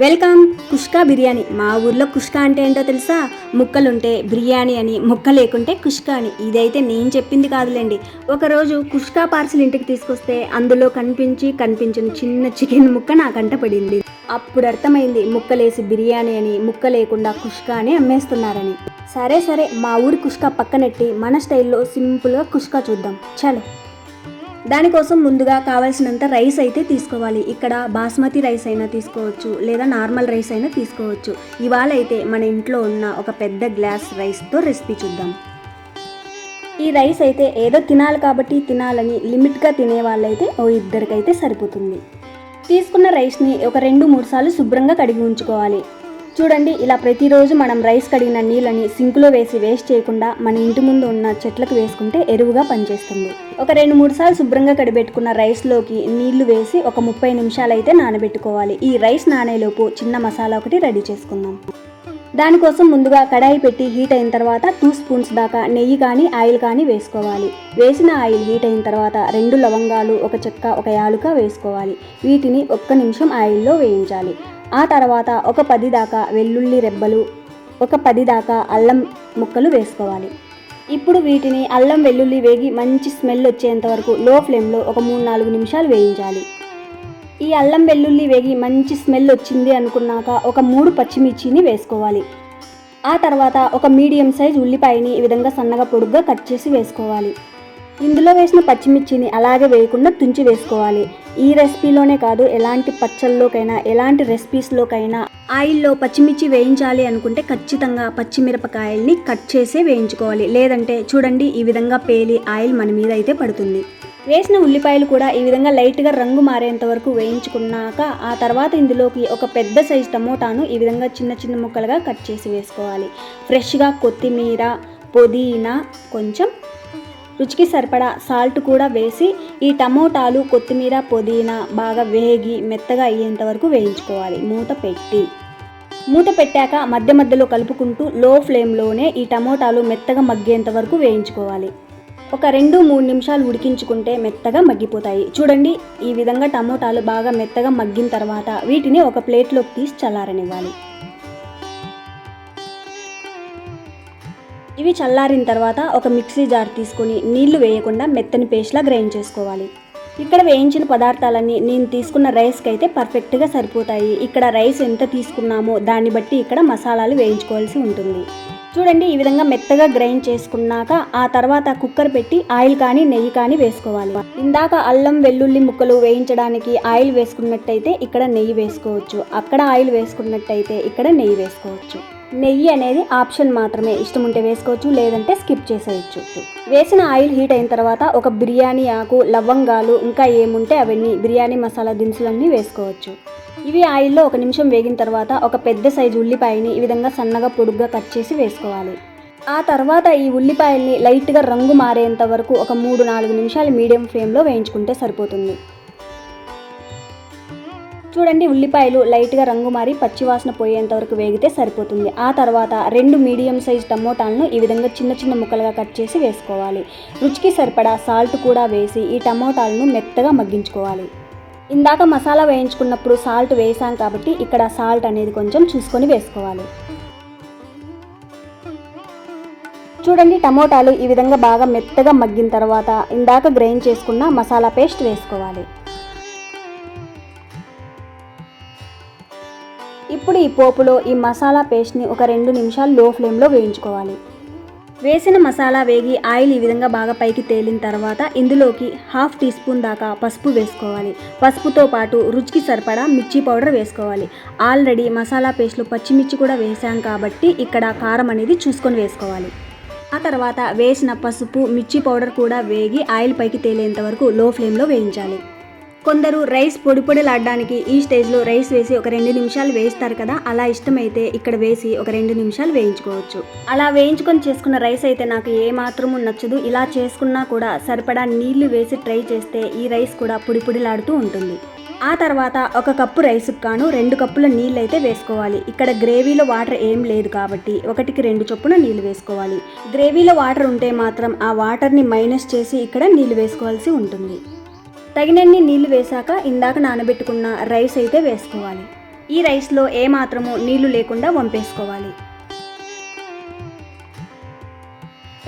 Welcome కుష్కా biryani. మా ఊర్లో కుష్కా అంటే ఏంటో తెలుసా? ముక్కలుంటే బిర్యానీ అని ముక్క లేకుంటే కుష్కా అని. ఇదైతే నేను చెప్పింది కాదులేండి. ఒకరోజు కుష్కా పార్సిల్ ఇంటికి తీసుకొస్తే అందులో కనిపించి కనిపించిన చిన్న చికెన్ ముక్క నా కంట పడింది. అప్పుడు అర్థమైంది ముక్కలేసి బిర్యానీ అని ముక్క లేకుండా కుష్కా అని అమ్మేస్తున్నారని. సరే సరే మా ఊరి కుష్కా పక్కనెట్టి మన స్టైల్లో సింపుల్గా కుష్కా చూద్దాం. చలో. దానికోసం ముందుగా కావాల్సినంత రైస్ అయితే తీసుకోవాలి. ఇక్కడ బాస్మతి రైస్ అయినా తీసుకోవచ్చు లేదా నార్మల్ రైస్ అయినా తీసుకోవచ్చు. ఇవాళ అయితే మన ఇంట్లో ఉన్న ఒక పెద్ద గ్లాస్ రైస్తో రెసిపీ చూద్దాం. ఈ రైస్ అయితే ఏదో తినాలి కాబట్టి తినాలని లిమిట్గా తినే వాళ్ళైతే ఓ ఇద్దరికైతే సరిపోతుంది. తీసుకున్న రైస్ని ఒక రెండు మూడు సార్లు శుభ్రంగా కడిగి ఉంచుకోవాలి. చూడండి ఇలా ప్రతిరోజు మనం రైస్ కడిగిన నీళ్ళని సింకులో వేసి వేస్ట్ చేయకుండా మన ఇంటి ముందు ఉన్న చెట్లకు వేసుకుంటే ఎరువుగా పనిచేస్తుంది. ఒక రెండు మూడు సార్లు శుభ్రంగా కడిపెట్టుకున్న రైస్లోకి నీళ్ళు వేసి ఒక ముప్పై నిమిషాలు అయితే నానబెట్టుకోవాలి. ఈ రైస్ నానేలోపు చిన్న మసాలా ఒకటి రెడీ చేసుకుందాం. దానికోసం ముందుగా కడాయి పెట్టి హీట్ అయిన తర్వాత టూ స్పూన్స్ దాకా నెయ్యి కానీ ఆయిల్ కానీ వేసుకోవాలి. వేసిన ఆయిల్ హీట్ అయిన తర్వాత రెండు లవంగాలు ఒక చెక్క ఒక యాలుక వేసుకోవాలి. వీటిని ఒక్క నిమిషం ఆయిల్లో వేయించాలి. ఆ తర్వాత ఒక పది దాకా వెల్లుల్లి రెబ్బలు ఒక పది దాకా అల్లం ముక్కలు వేసుకోవాలి. ఇప్పుడు వీటిని అల్లం వెల్లుల్లి వేగి మంచి స్మెల్ వచ్చేంత వరకు లో ఫ్లేమ్లో ఒక మూడు నాలుగు నిమిషాలు వేయించాలి. ఈ అల్లం వెల్లుల్లి వేగి మంచి స్మెల్ వచ్చింది అనుకున్నాక ఒక మూడు పచ్చిమిర్చిని వేసుకోవాలి. ఆ తర్వాత ఒక మీడియం సైజ్ ఉల్లిపాయని ఈ విధంగా సన్నగా పొడుగ్గా కట్ చేసి వేసుకోవాలి. ఇందులో వేసిన పచ్చిమిర్చిని అలాగే వేయకుండా తుంచి వేసుకోవాలి. ఈ రెసిపీలోనే కాదు ఎలాంటి పచ్చళ్ళలోకైనా ఎలాంటి రెసిపీస్లోకైనా ఆయిల్లో పచ్చిమిర్చి వేయించాలి అనుకుంటే ఖచ్చితంగా పచ్చిమిరపకాయల్ని కట్ చేసే వేయించుకోవాలి. లేదంటే చూడండి ఈ విధంగా పేలి ఆయిల్ మన మీద అయితే పడుతుంది. వేసిన ఉల్లిపాయలు కూడా ఈ విధంగా లైట్గా రంగు మారేంత వరకు వేయించుకున్నాక ఆ తర్వాత ఇందులోకి ఒక పెద్ద సైజ్ టమోటాను ఈ విధంగా చిన్న చిన్న ముక్కలుగా కట్ చేసి వేసుకోవాలి. ఫ్రెష్గా కొత్తిమీర పుదీనా కొంచెం రుచికి సరిపడా సాల్ట్ కూడా వేసి ఈ టమోటాలు కొత్తిమీర పుదీనా బాగా వేగి మెత్తగా అయ్యేంత వరకు వేయించుకోవాలి. మూత పెట్టి. మూత పెట్టాక మధ్య మధ్యలో కలుపుకుంటూ లో ఫ్లేమ్లోనే ఈ టమోటాలు మెత్తగా మగ్గేంత వరకు వేయించుకోవాలి. ఒక రెండు మూడు నిమిషాలు ఉడికించుకుంటే మెత్తగా మగ్గిపోతాయి. చూడండి ఈ విధంగా టమోటాలు బాగా మెత్తగా మగ్గిన తర్వాత వీటిని ఒక ప్లేట్లోకి తీసి చల్లారనివ్వాలి. ఇవి చల్లారిన తర్వాత ఒక మిక్సీ జార్ తీసుకొని నీళ్ళు వేయకుండా మెత్తని పేస్ట్లా గ్రైండ్ చేసుకోవాలి. ఇక్కడ వేయించిన పదార్థాలన్నీ నేను తీసుకున్న రైస్కి అయితే పర్ఫెక్ట్గా సరిపోతాయి. ఇక్కడ రైస్ ఎంత తీసుకున్నామో దాన్ని బట్టి ఇక్కడ మసాలాలు వేయించుకోవాల్సి ఉంటుంది. చూడండి ఈ విధంగా మెత్తగా గ్రైండ్ చేసుకున్నాక ఆ తర్వాత కుక్కర్ పెట్టి ఆయిల్ కానీ నెయ్యి కానీ వేసుకోవాలి. ఇందాక అల్లం వెల్లుల్లి ముక్కలు వేయించడానికి ఆయిల్ వేసుకున్నట్టయితే ఇక్కడ నెయ్యి వేసుకోవచ్చు. అక్కడ ఆయిల్ వేసుకున్నట్టయితే ఇక్కడ నెయ్యి వేసుకోవచ్చు. నెయ్యి అనేది ఆప్షన్ మాత్రమే. ఇష్టం ఉంటే వేసుకోవచ్చు లేదంటే స్కిప్ చేసేయచ్చు. వేసిన ఆయిల్ హీట్ అయిన తర్వాత ఒక బిర్యానీ ఆకు లవంగాలు ఇంకా ఏముంటే అవన్నీ బిర్యానీ మసాలా దినుసులన్నీ వేసుకోవచ్చు. ఇవి ఆయిల్లో ఒక నిమిషం వేగిన తర్వాత ఒక పెద్ద సైజు ఉల్లిపాయని ఈ విధంగా సన్నగా పొడుగ్గా కట్ చేసి వేసుకోవాలి. ఆ తర్వాత ఈ ఉల్లిపాయల్ని లైట్గా రంగు మారేంత వరకు ఒక మూడు నాలుగు నిమిషాలు మీడియం ఫ్లేమ్లో వేయించుకుంటే సరిపోతుంది. చూడండి ఉల్లిపాయలు లైట్గా రంగు మారి పచ్చివాసన పోయేంత వరకు వేగితే సరిపోతుంది. ఆ తర్వాత రెండు మీడియం సైజ్ టమోటాలను ఈ విధంగా చిన్న చిన్న ముక్కలుగా కట్ చేసి వేసుకోవాలి. రుచికి సరిపడా సాల్ట్ కూడా వేసి ఈ టమోటాలను మెత్తగా మగ్గించుకోవాలి. ఇందాక మసాలా వేయించుకున్నప్పుడు సాల్ట్ వేసాం కాబట్టి ఇక్కడ సాల్ట్ అనేది కొంచెం చూసుకొని వేసుకోవాలి. చూడండి టమోటాలు ఈ విధంగా బాగా మెత్తగా మగ్గిన తర్వాత ఇందాక గ్రైండ్ చేసుకున్న మసాలా పేస్ట్ వేసుకోవాలి. ఇప్పుడు ఈ పోపులో ఈ మసాలా పేస్ట్ని ఒక రెండు నిమిషాలు లో ఫ్లేమ్లో వేయించుకోవాలి. వేసిన మసాలా వేగి ఆయిల్ ఈ విధంగా బాగా పైకి తేలిన తర్వాత ఇందులోకి హాఫ్ టీ స్పూన్ దాకా పసుపు వేసుకోవాలి. పసుపుతో పాటు రుచికి సరిపడా మిర్చి పౌడర్ వేసుకోవాలి. ఆల్రెడీ మసాలా పేస్ట్లో పచ్చిమిర్చి కూడా వేసాం కాబట్టి ఇక్కడ కారం అనేది చూసుకొని వేసుకోవాలి. ఆ తర్వాత వేసిన పసుపు మిర్చి పౌడర్ కూడా వేగి ఆయిల్ పైకి తేలేంత వరకు లో ఫ్లేమ్లో వేయించాలి. కొందరు రైస్ పొడి పొడిలాడడానికి ఈ స్టేజ్లో రైస్ వేసి ఒక రెండు నిమిషాలు వేస్తారు కదా అలా ఇష్టమైతే ఇక్కడ వేసి ఒక రెండు నిమిషాలు వేయించుకోవచ్చు. అలా వేయించుకొని చేసుకున్న రైస్ అయితే నాకు ఏ మాత్రము నచ్చదు. ఇలా చేసుకున్నా కూడా సరిపడా నీళ్ళు వేసి ట్రై చేస్తే ఈ రైస్ కూడా పొడి పొడిలాడుతూ ఉంటుంది. ఆ తర్వాత ఒక కప్పు రైస్కి కాను రెండు కప్పుల నీళ్ళు అయితే వేసుకోవాలి. ఇక్కడ గ్రేవీలో వాటర్ ఏం లేదు కాబట్టి ఒకటికి రెండు చొప్పున నీళ్ళు వేసుకోవాలి. గ్రేవీలో వాటర్ ఉంటే మాత్రం ఆ వాటర్ని మైనస్ చేసి ఇక్కడ నీళ్ళు వేసుకోవాల్సి ఉంటుంది. తగినన్ని నీళ్ళు వేశాక ఇందాక నానబెట్టుకున్న రైస్ అయితే వేసుకోవాలి. ఈ రైస్లో ఏ మాత్రము నీళ్ళు లేకుండా వంపేసుకోవాలి.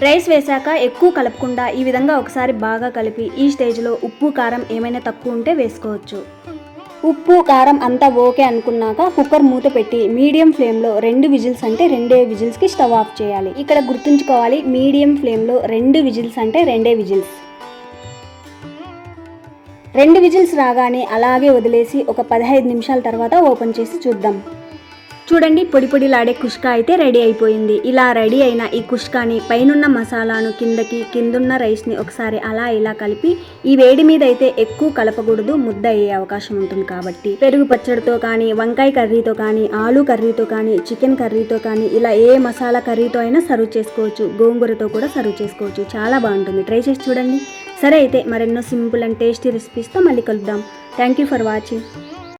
రైస్ వేశాక ఎక్కువ కలపకుండా ఈ విధంగా ఒకసారి బాగా కలిపి ఈ స్టేజ్లో ఉప్పు కారం ఏమైనా తక్కువ ఉంటే వేసుకోవచ్చు. ఉప్పు కారం అంతా ఓకే అనుకున్నాక కుక్కర్ మూత పెట్టి మీడియం ఫ్లేమ్లో రెండు విజిల్స్ అంటే రెండే విజిల్స్కి స్టవ్ ఆఫ్ చేయాలి. ఇక్కడ గుర్తుంచుకోవాలి మీడియం ఫ్లేమ్లో రెండు విజిల్స్ అంటే రెండే విజిల్స్. రెండు విజిల్స్ రాగానే అలాగే వదిలేసి ఒక పదహైదు నిమిషాల తర్వాత ఓపెన్ చేసి చూద్దాం. చూడండి పొడి పొడిలాడే కుష్క అయితే రెడీ అయిపోయింది. ఇలా రెడీ అయిన ఈ కుష్కాని పైనున్న మసాలాను కిందకి కిందున్న రైస్ని ఒకసారి అలా ఇలా కలిపి ఈ వేడి మీద అయితే ఎక్కువ కలపకూడదు ముద్ద అయ్యే అవకాశం ఉంటుంది కాబట్టి. పెరుగు పచ్చడితో కానీ వంకాయ కర్రీతో కానీ ఆలు కర్రీతో కానీ చికెన్ కర్రీతో కానీ ఇలా ఏ మసాలా కర్రీతో అయినా సర్వ్ చేసుకోవచ్చు. గోంగూరతో కూడా సర్వ్ చేసుకోవచ్చు. చాలా బాగుంటుంది. ట్రై చేసి చూడండి. సరే అయితే మరెన్నో సింపుల్ అండ్ టేస్టీ రెసిపీస్తో మళ్ళీ కలుద్దాం. Thank you for watching